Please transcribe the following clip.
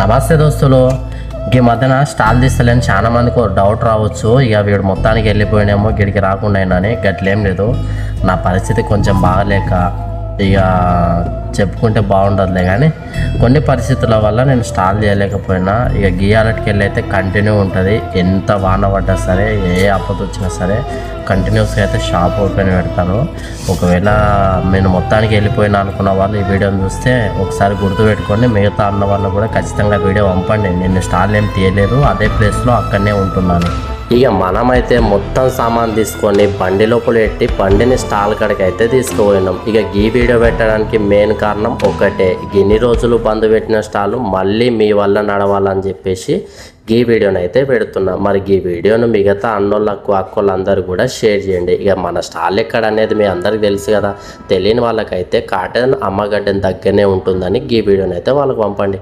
నమస్తే దోస్తులు ఈ మధ్యన స్టాల్ తీస్తలేని చాలా మందికి ఒక డౌట్ రావచ్చు. ఇక వీడు మొత్తానికి వెళ్ళిపోయినామో గిడికి రాకుండా అయినని గట్లేం లేదు. నా పరిస్థితి కొంచెం బాగలేక ఇక చెప్పుకుంటే బాగుండదులే కానీ కొన్ని పరిస్థితుల వల్ల నేను స్టాల్ చేయలేకపోయినా. ఇక గీయాలటికి వెళ్ళి అయితే కంటిన్యూ ఉంటుంది. ఎంత వాన పడ్డా సరే ఏ ఆపద వచ్చినా సరే కంటిన్యూస్గా అయితే షాప్ ఓపెన్ పెడతాను. ఒకవేళ నేను మొత్తానికి వెళ్ళిపోయినా అనుకున్న వాళ్ళు ఈ వీడియోని చూస్తే ఒకసారి గుర్తుపెట్టుకోండి మిగతా అన్న వాళ్ళు కూడా ఖచ్చితంగా వీడియో పంపండి. నేను స్టాల్ ఏం తీయలేదు. అదే ప్లేస్లో అక్కడనే ఉంటున్నాను. ఇక మనమైతే మొత్తం సామాన్ తీసుకొని బండి లోపల పెట్టి బండిని స్టాల్ కాడికి అయితే తీసుకుపోయినాం. ఇక ఈ వీడియో పెట్టడానికి మెయిన్ కారణం ఒకటే. ఇన్ని రోజులు బంద్ పెట్టిన స్టాల్ మళ్ళీ మీ వల్ల నడవాలని చెప్పేసి ఈ వీడియోని అయితే పెడుతున్నా. మరి ఈ వీడియోను మిగతా అన్నోళ్ళకు అక్కోళ్ళందరూ కూడా షేర్ చేయండి. ఇక మన స్టాల్ ఎక్కడ అనేది మీ అందరికి తెలుసు కదా. తెలియని వాళ్ళకైతే కాటన్ అమ్మగడ్డని దగ్గరనే ఉంటుందని ఈ వీడియోని అయితే వాళ్ళకి పంపండి.